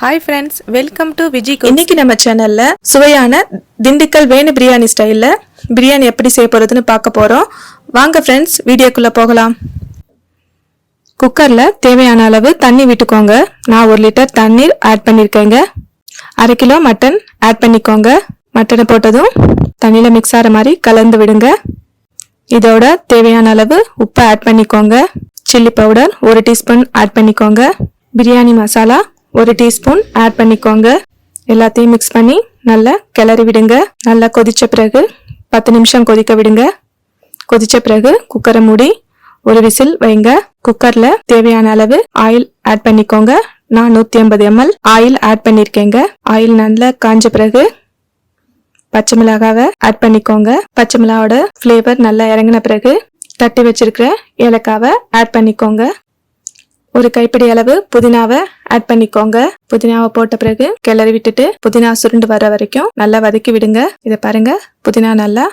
Hi friends welcome to Viji இன்னைக்கு நம்ம சேனல்ல சுவையான திண்டுக்கல் வேணு பிரியாணி ஸ்டைல்ல பிரியாணி எப்படி செய்ய போறதுன்னு பார்க்க போறோம். வாங்க ஃப்ரெண்ட்ஸ் வீடியோக்குள்ள போகலாம். குக்கர்ல தேவையான அளவு தண்ணி விட்டுக்கோங்க. நான் ஒரு லிட்டர் தண்ணீர் ஆட் பண்ணியிருக்கேங்க அரை கிலோ மட்டன் ஆட் பண்ணிக்கோங்க. மட்டனை போட்டதும் தண்ணியில் மிக்ஸ் ஆகிற மாதிரி கலந்து விடுங்க. இதோட தேவையான அளவு உப்பை ஆட் பண்ணிக்கோங்க. சில்லி பவுடர் ஒரு டீஸ்பூன் ஆட் பண்ணிக்கோங்க. பிரியாணி மசாலா ஒரு டீஸ்பூன் ஆட் பண்ணிக்கோங்க. எல்லாத்தையும் மிக்ஸ் பண்ணி நல்லா கிளறி விடுங்க. நல்லா கொதித்த பிறகு பத்து நிமிஷம் கொதிக்க விடுங்க. கொதித்த பிறகு குக்கரை மூடி ஒரு விசில் வைங்க. குக்கர்ல தேவையான அளவு ஆயில் ஆட் பண்ணிக்கோங்க. நான் நூத்தி ஐம்பது எம்எல் ஆயில் ஆட் பண்ணிருக்கேங்க. ஆயில் நல்லா காஞ்ச பிறகு பச்சை மிளகாவை ஆட் பண்ணிக்கோங்க. பச்சை மிளகாவோட ஃப்ளேவர் நல்லா இறங்கின பிறகு தட்டி வச்சிருக்கிற ஏலக்காவை ஆட் பண்ணிக்கோங்க. ஒரு கைப்பிடி அளவு புதினாவை ஆட் பண்ணிக்கோங்க. புதினாவை போட்ட பிறகு கிளறி விட்டுட்டு புதினா சுருண்டு வர வரைக்கும் நல்லா வதக்கி விடுங்க. இதை பாருங்க. புதினா நல்லா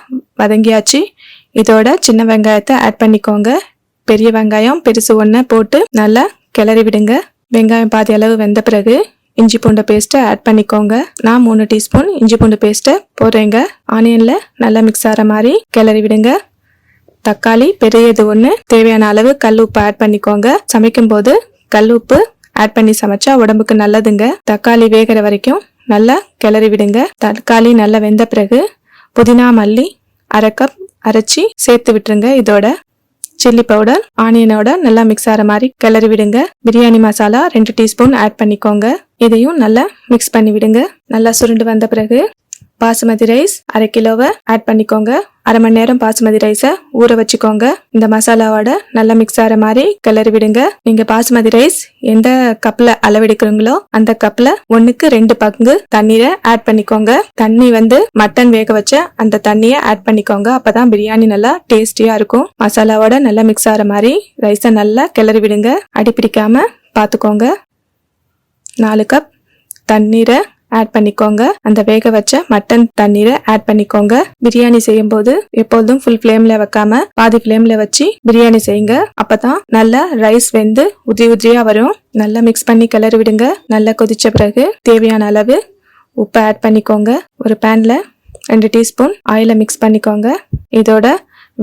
வதங்கியாச்சு. இதோட சின்ன வெங்காயத்தை ஆட் பண்ணிக்கோங்க. பெரிய வெங்காயம் பெருசு ஒன்று போட்டு நல்லா கிளறி விடுங்க. வெங்காயம் பாதி அளவு வெந்த பிறகு இஞ்சி பூண்டு பேஸ்ட்டை ஆட் பண்ணிக்கோங்க. நான் மூணு டீஸ்பூன் இஞ்சி பூண்டு பேஸ்ட்டை போடுறேங்க. ஆனியனில் நல்லா மிக்ஸ் ஆகிற மாதிரி கிளறி விடுங்க. தக்காளி பெரியது ஒன்று தேவையான அளவு கல் உப்பு ஆட் பண்ணிக்கோங்க. சமைக்கும் போது கல் உப்பு ஆட் பண்ணி சமைச்சா உடம்புக்கு நல்லதுங்க. தக்காளி வேகிற வரைக்கும் நல்லா கிளறி விடுங்க. தக்காளி நல்லா வெந்த பிறகு புதினா மல்லி அரை கப் அரைச்சி சேர்த்து விட்டுருங்க. இதோட சில்லி பவுடர் ஆனியனோட நல்லா மிக்ஸ் ஆகிற மாதிரி கிளறி விடுங்க. பிரியாணி மசாலா ரெண்டு டீஸ்பூன் ஆட் பண்ணிக்கோங்க. இதையும் நல்லா மிக்ஸ் பண்ணி விடுங்க. நல்லா சுருண்டு வந்த பிறகு பாசுமதி ரைஸ் அரை கிலோவை ஆட் பண்ணிக்கோங்க. அரை மணி நேரம் பாசுமதி ரைஸை ஊற வச்சுக்கோங்க. இந்த மசாலாவோட நல்லா மிக்ஸ் ஆகிற மாதிரி கிளறி விடுங்க. நீங்க பாசுமதி ரைஸ் எந்த கப்ல அளவெடுக்கிறீங்களோ அந்த கப்ல ஒன்றுக்கு ரெண்டு பங்கு தண்ணீரை ஆட் பண்ணிக்கோங்க. தண்ணி வந்து மட்டன் வேக வச்ச அந்த தண்ணியை ஆட் பண்ணிக்கோங்க. அப்பதான் பிரியாணி நல்லா டேஸ்டியா இருக்கும். மசாலாவோட நல்லா மிக்ஸ் ஆகிற மாதிரி ரைஸை நல்லா கிளறி விடுங்க. அடி பிடிக்காம பார்த்துக்கோங்க நாலு கப் தண்ணீரை ஆட் பண்ணிக்கோங்க. அந்த வேக வச்ச மட்டன் தண்ணீரை ஆட் பண்ணிக்கோங்க. பிரியாணி செய்யும் போது எப்போதும் ஃபுல் ஃப்ளேம்ல வைக்காம பாதி ஃப்ளேம்ல வச்சு பிரியாணி செய்யுங்க. அப்பதான் நல்லா ரைஸ் வெந்து உதிரி உதிரியா வரும். நல்லா மிக்ஸ் பண்ணி கிளறி விடுங்க. நல்லா கொதிச்ச பிறகு தேவையான அளவு உப்பு ஆட் பண்ணிக்கோங்க. ஒரு பேன்ல ரெண்டு டீஸ்பூன் ஆயில மிக்ஸ் பண்ணிக்கோங்க. இதோட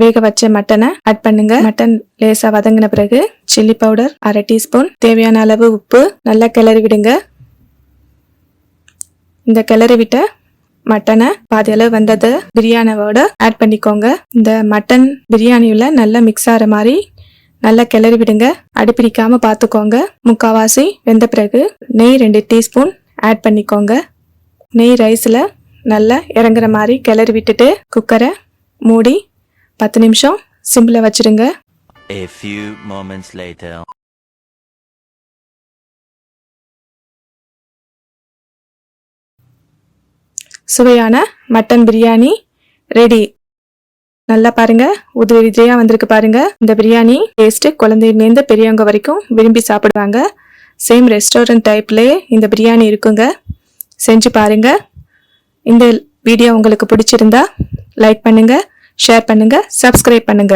வேக வச்ச மட்டனை ஆட் பண்ணுங்க. மட்டன் லேசா வதங்கின பிறகு சில்லி பவுடர் அரை டீஸ்பூன் தேவையான அளவு உப்பு நல்லா கிளறி விடுங்க. இந்த கிளறி விட்ட மட்டனை பாதி அளவு வந்தது பிரியாணியோட ஆட் பண்ணிக்கோங்க. இந்த மட்டன் பிரியாணியில் நல்லா மிக்ஸ் ஆகிற மாதிரி நல்லா கிளறி விடுங்க. அடிப்பிடிக்காம பார்த்துக்கோங்க முக்காவாசி வெந்த பிறகு நெய் ரெண்டு டீஸ்பூன் ஆட் பண்ணிக்கோங்க. நெய் ரைஸில் நல்லா இறங்குற மாதிரி கிளறி விட்டுட்டு குக்கரை மூடி பத்து நிமிஷம் சிம்பிளில் வச்சிருங்க. A few moments later. சுவையான மட்டன் பிரியாணி ரெடி நல்லா பாருங்க. உதிரி உதிரியா வந்திருக்கு பாருங்க. இந்த பிரியாணி டேஸ்ட் குழந்தையிலேருந்து பெரியவங்க வரைக்கும் விரும்பி சாப்பிடுவாங்க. சேம் ரெஸ்டாரண்ட் டைப்லேயே இந்த பிரியாணி இருக்குங்க. செஞ்சு பாருங்க. இந்த வீடியோ உங்களுக்கு பிடிச்சிருந்தா லைக் பண்ணுங்க ஷேர் பண்ணுங்க சப்ஸ்கிரைப் பண்ணுங்க.